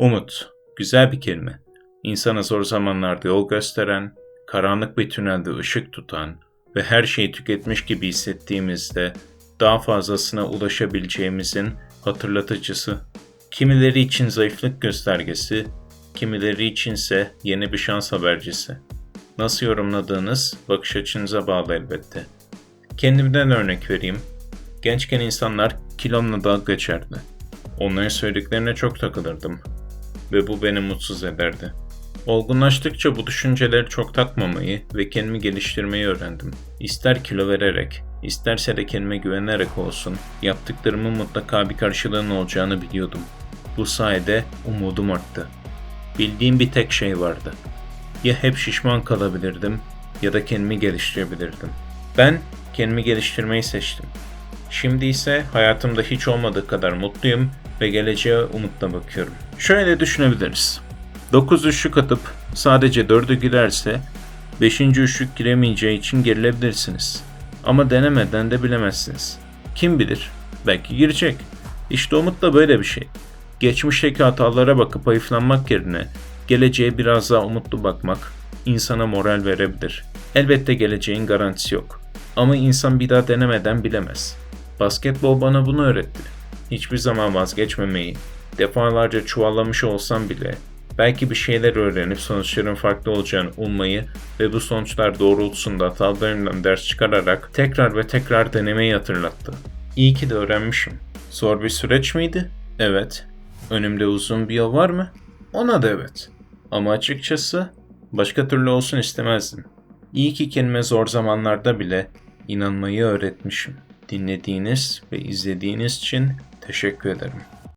Umut, güzel bir kelime. İnsana zor zamanlarda yol gösteren, karanlık bir tünelde ışık tutan ve her şeyi tüketmiş gibi hissettiğimizde daha fazlasına ulaşabileceğimizin hatırlatıcısı. Kimileri için zayıflık göstergesi, kimileri içinse yeni bir şans habercisi. Nasıl yorumladığınız bakış açınıza bağlı elbette. Kendimden örnek vereyim. Gençken insanlar kilomla dalga geçerdi. Onların söylediklerine çok takılırdım ve bu beni mutsuz ederdi. Olgunlaştıkça bu düşünceleri çok takmamayı ve kendimi geliştirmeyi öğrendim. İster kilo vererek, isterse de kendime güvenerek olsun, yaptıklarımın mutlaka bir karşılığının olacağını biliyordum. Bu sayede umudum arttı. Bildiğim bir tek şey vardı. Ya hep şişman kalabilirdim ya da kendimi geliştirebilirdim. Ben kendimi geliştirmeyi seçtim. Şimdi ise hayatımda hiç olmadığı kadar mutluyum ve geleceğe umutla bakıyorum. Şöyle düşünebiliriz. 9 üçlük atıp sadece 4'ü girerse 5. üçlük giremeyeceği için gerilebilirsiniz. Ama denemeden de bilemezsiniz. Kim bilir? Belki girecek. İşte umut da böyle bir şey. Geçmişteki hatalara bakıp hayıflanmak yerine geleceğe biraz daha umutlu bakmak insana moral verebilir. Elbette geleceğin garantisi yok. Ama insan bir daha denemeden bilemez. Basketbol bana bunu öğretti. Hiçbir zaman vazgeçmemeyi, defalarca çuvallamış olsam bile belki bir şeyler öğrenip sonuçların farklı olacağını ummayı ve bu sonuçlar doğrultusunda hatalarımdan ders çıkararak tekrar ve tekrar denemeyi hatırlattı. İyi ki de öğrenmişim. Zor bir süreç miydi? Evet. Önümde uzun bir yol var mı? Ona da evet. Ama açıkçası başka türlü olsun istemezdim. İyi ki kendime zor zamanlarda bile inanmayı öğretmişim. Dinlediğiniz ve izlediğiniz için teşekkür ederim.